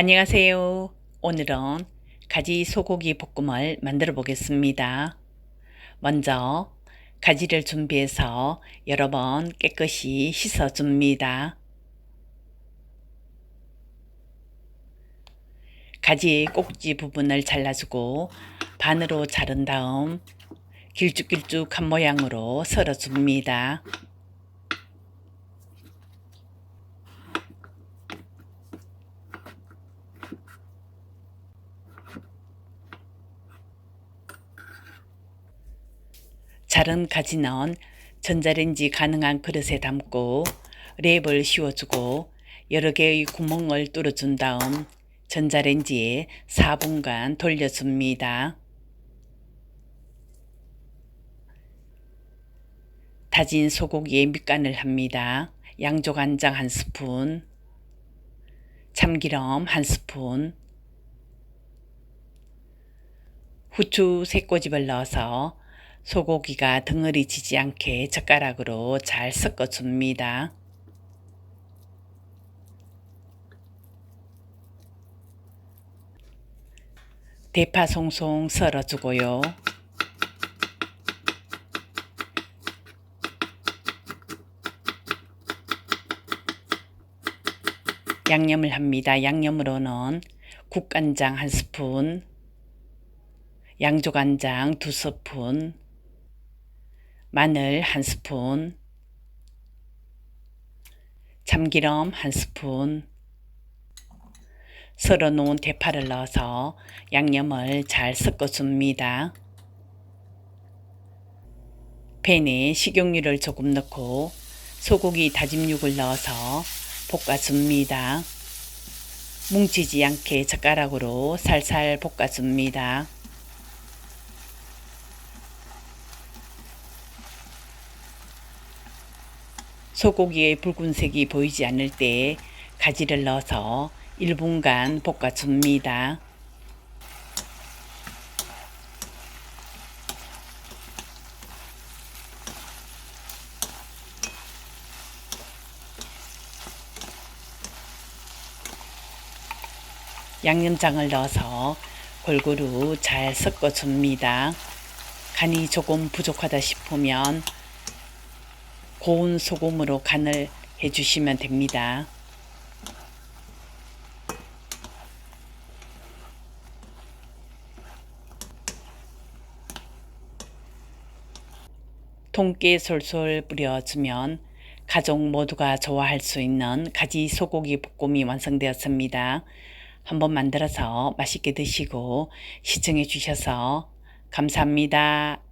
안녕하세요. 오늘은 가지 소고기 볶음을 만들어 보겠습니다. 먼저 가지를 준비해서 여러 번 깨끗이 씻어 줍니다. 가지 꼭지 부분을 잘라주고 반으로 자른 다음 길쭉길쭉한 모양으로 썰어 줍니다. 자른 가지는 전자레인지 가능한 그릇에 담고 랩을 씌워주고 여러 개의 구멍을 뚫어준 다음 전자레인지에 4분간 돌려줍니다. 다진 소고기에 밑간을 합니다. 양조간장 한 스푼, 참기름 한 스푼, 후추 세 꼬집을 넣어서 소고기가 덩어리 지지 않게 젓가락으로 잘 섞어 줍니다. 대파 송송 썰어 주고요. 양념을 합니다. 양념으로는 국간장 한 스푼, 양조간장 두 스푼, 마늘 한 스푼, 참기름 한 스푼, 썰어 놓은 대파를 넣어서 양념을 잘 섞어줍니다. 팬에 식용유를 조금 넣고 소고기 다짐 육을 넣어서 볶아줍니다. 뭉치지 않게 젓가락으로 살살 볶아줍니다. 소고기의 붉은색이 보이지 않을 때 가지를 넣어서 1분간 볶아줍니다. 양념장을 넣어서 골고루 잘 섞어줍니다. 간이 조금 부족하다 싶으면 고운 소금으로 간을 해주시면 됩니다. 통깨 솔솔 뿌려주면 가족 모두가 좋아할 수 있는 가지 소고기 볶음이 완성되었습니다. 한번 만들어서 맛있게 드시고 시청해 주셔서 감사합니다.